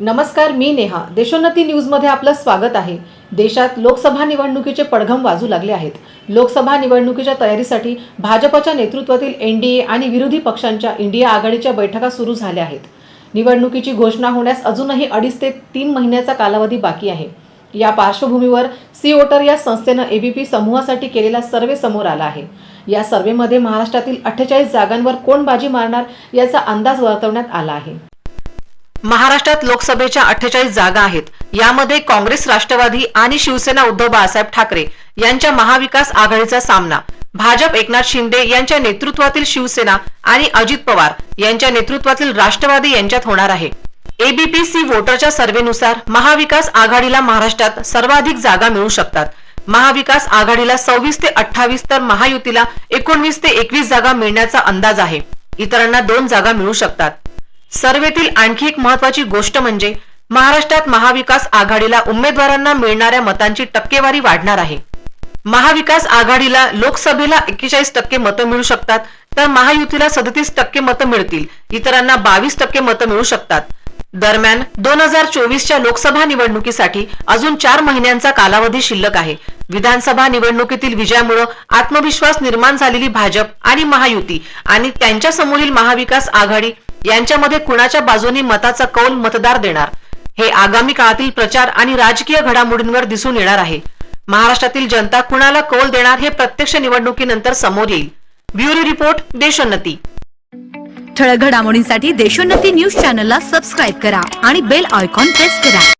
नमस्कार मी नेहा. देशोन्नती न्यूजमध्ये आपलं स्वागत आहे. देशात लोकसभा निवडणुकीचे पडघम वाजू लागले आहेत. लोकसभा निवडणुकीच्या तयारीसाठी भाजपच्या नेतृत्वातील एन डी ए आणि विरोधी पक्षांच्या इंडिया आघाडीच्या बैठका सुरू झाल्या आहेत. निवडणुकीची घोषणा होण्यास अजूनही अडीच ते तीन महिन्याचा कालावधी बाकी आहे. या पार्श्वभूमीवर सी वोटर या संस्थेनं एबीपी समूहासाठी केलेला सर्वे समोर आला आहे. या सर्वेमध्ये महाराष्ट्रातील अठ्ठेचाळीस जागांवर कोण बाजी मारणार याचा अंदाज वर्तवण्यात आला आहे. महाराष्ट्रात लोकसभेच्या अठ्ठेचाळीस जागा आहेत. यामध्ये काँग्रेस राष्ट्रवादी आणि शिवसेना उद्धव बाळासाहेब ठाकरे यांच्या महाविकास आघाडीचा सामना. भाजप एकनाथ शिंदे यांच्या नेतृत्वातील शिवसेना आणि अजित पवार यांच्या नेतृत्वातील राष्ट्रवादी यांच्यात होणार आहे. एबीपीसी वोटरच्या सर्व्हेनुसार महाविकास आघाडीला महाराष्ट्रात सर्वाधिक जागा मिळू शकतात. महाविकास आघाडीला सव्वीस ते अठ्ठावीस तर महायुतीला एकोणवीस ते एकवीस जागा मिळण्याचा अंदाज आहे. इतरांना दोन जागा मिळू शकतात. सर्वेतील आणखी एक महत्वाची गोष्ट म्हणजे महाराष्ट्रात महाविकास आघाडीला उमेदवारांना मिळणाऱ्या मतांची टक्केवारी वाढणार आहे. महाविकास आघाडीला लोकसभेला एक्केचाळीस टक्के मतं मिळू शकतात तर महायुतीला सदतीस टक्के मतं मिळतील इतरांना बावीस टक्के मतं मिळू शकतात. दरम्यान दोन हजार चोवीसच्या लोकसभा निवडणुकीसाठी अजून चार महिन्यांचा कालावधी शिल्लक आहे. विधानसभा निवडणुकीतील विजयामुळे आत्मविश्वास निर्माण झालेली भाजप आणि महायुती आणि त्यांच्या समोरील महाविकास आघाडी यांच्यामध्ये कुणाच्या बाजूने मताचा कौल मतदार देणार? हे आगामी काळातील प्रचार आणि राजकीय घडामोडींवर दिसून येणार आहे. महाराष्ट्रातील जनता कुणाला कौल देणार हे प्रत्यक्ष निवडणुकीनंतर समोर येईल. Bureau report Deshonnati. ठळक घडामोडींसाठी देशोन्नती न्यूज चॅनलला सबस्क्राईब करा आणि बेल आयकॉन प्रेस करा.